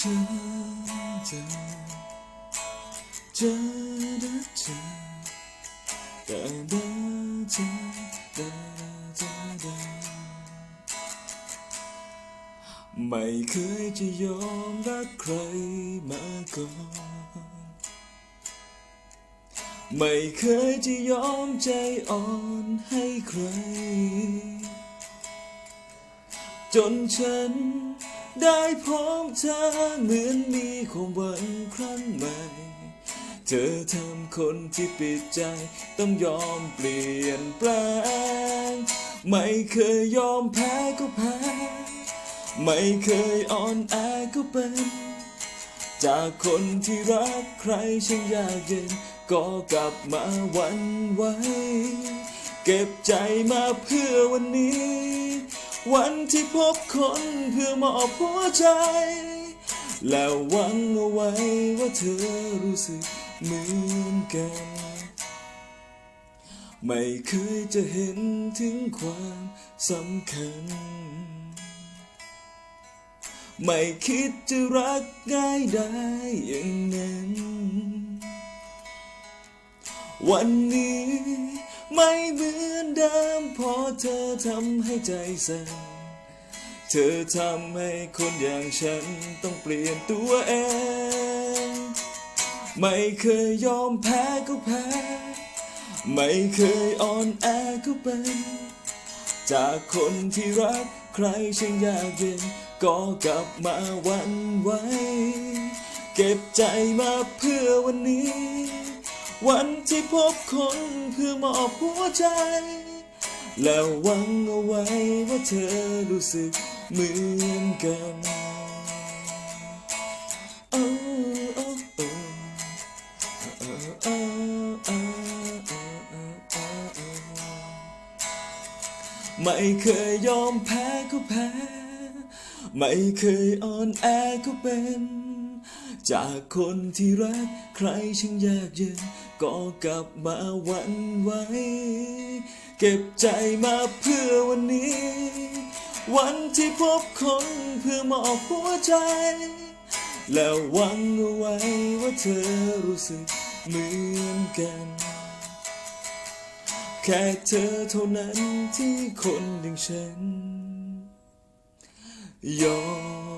ฉัจะจะรักเธอแต่เดินเธอดิไม่เคยจะยอมรักใครมาก่อน ไม่เคยจะยอมใจอ่อนให้ใคร จนฉัน ได้พบเธอเหมือนมีความหวังครั้งใหม่ เธอทำคนที่ปิดใจต้องยอมเปลี่ยนแปลง ไม่เคยยอมแพ้ก็แพ้ ไม่เคยอ่อนแอก็เป็น จากคนที่รักใครช่างยากเย็น ก็กลับมาหวันไหว เก็บใจมาเพื่อวันนี้ วันที่พบคนเพื่อมอบหัวใจ แล้วหวังเอาไว้ว่าเธอรู้สึกเหมือนกัน ไม่เคยจะเห็นถึงความสำคัญ ไม่คิดจะรักง่ายได้อย่างนั้น วันนี้ ไม่เหมือนเดิมเพอเธอทำให้ใจสั่นเธอทำให้คนอย่างฉันต้องเปลี่ยนตัวเอง ไม่เคยยอมแพ้ก็แพ้ ไม่เคยอ่อนแอก็เป็น จากคนที่รักใครช่างยากเย็นก็กลับมาหวันไหวเก็บใจมาเพื่อวันนี้ วันที่พบคนคือมอบหัวใจ แล้วหวังเอาไว้ว่าเธอรู้สึกเหมือนกันโอ้โอ้โอ้โอ้โอ้โอ้ไม่เคยยอมแพ้ก็แพ้ ไม่เคยอ่อนแอก็เป็น จากคนที่รักใครช่างยากเย็นก็กลับมาหวันไหวเก็บใจมาเพื่อวันนี้ วันที่พบคนเพื่อมอบหัวใจ แล้วหวังเอาไว้ว่าเธอรู้สึกเหมือนกัน แค่เธอเท่านั้นที่คนอย่างฉันยอม